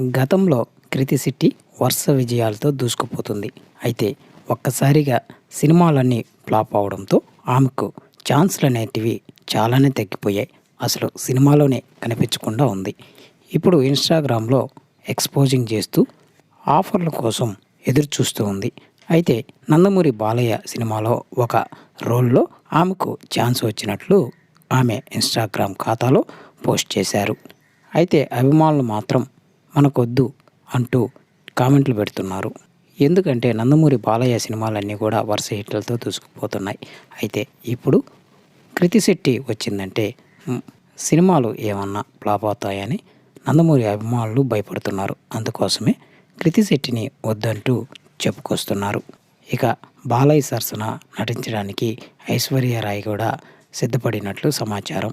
గతంలో క్రితి శెట్టి వరుస విజయాలతో దూసుకుపోతుంది. అయితే ఒక్కసారిగా సినిమాలన్నీ ఫ్లాప్ అవడంతో ఆమెకు ఛాన్స్లు అనేటివి చాలానే తగ్గిపోయాయి. అసలు సినిమాలోనే కనిపించకుండా ఉంది. ఇప్పుడు ఇన్స్టాగ్రామ్లో ఎక్స్పోజింగ్ చేస్తూ ఆఫర్ల కోసం ఎదురు చూస్తూ ఉంది. అయితే నందమూరి బాలయ్య సినిమాలో ఒక రోల్లో ఆమెకు ఛాన్స్ వచ్చినట్లు ఆమె ఇన్స్టాగ్రామ్ ఖాతాలో పోస్ట్ చేశారు. అయితే అభిమానులు మాత్రం మనకొద్దు అంటూ కామెంట్లు పెడుతున్నారు. ఎందుకంటే నందమూరి బాలయ్య సినిమాలన్నీ కూడా వరుస హిట్లతో దూసుకుపోతున్నాయి. అయితే ఇప్పుడు కృతి శెట్టి వచ్చిందంటే సినిమాలు ఏమన్నా ఫ్లాప్ అవుతాయని నందమూరి అభిమానులు భయపడుతున్నారు. అందుకోసమే కృతి శెట్టిని వద్దంటూ చెప్పుకొస్తున్నారు. ఇక బాలయ్య సరసన నటించడానికి ఐశ్వర్య రాయ్ కూడా సిద్ధపడినట్లు సమాచారం.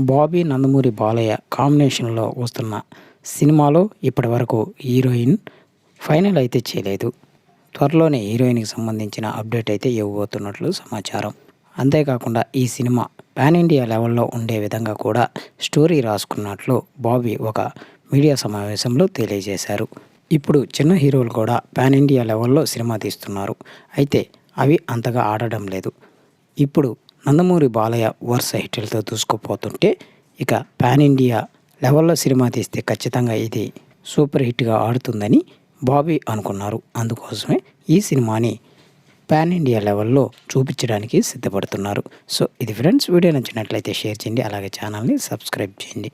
బాబీ నందమూరి బాలయ్య కాంబినేషన్లో వస్తున్న సినిమాలో ఇప్పటి వరకు హీరోయిన్ ఫైనల్ అయితే చేయలేదు. త్వరలోనే హీరోయిన్కి సంబంధించిన అప్డేట్ అయితే ఇవ్వబోతున్నట్లు సమాచారం. అంతేకాకుండా ఈ సినిమా పాన్ ఇండియా లెవెల్లో ఉండే విధంగా కూడా స్టోరీ రాసుకున్నట్లు బాబీ ఒక మీడియా సమావేశంలో తెలియజేశారు. ఇప్పుడు చిన్న హీరోలు కూడా పాన్ ఇండియా లెవెల్లో సినిమా తీస్తున్నారు. అయితే అవి అంతగా ఆడడం లేదు. ఇప్పుడు నందమూరి బాలయ్య వరుస హిట్లతో దూసుకుపోతుంటే ఇక పాన్ ఇండియా లెవెల్లో సినిమా తీస్తే ఖచ్చితంగా ఇది సూపర్ హిట్గా ఆడుతుందని బాబీ అనుకున్నారు. అందుకోసమే ఈ సినిమాని పాన్ ఇండియా లెవెల్లో చూపించడానికి సిద్ధపడుతున్నారు. సో ఇది ఫ్రెండ్స్ వీడియో నచ్చినట్లయితే షేర్ చేయండి. అలాగే ఛానల్ని సబ్స్క్రైబ్ చేయండి.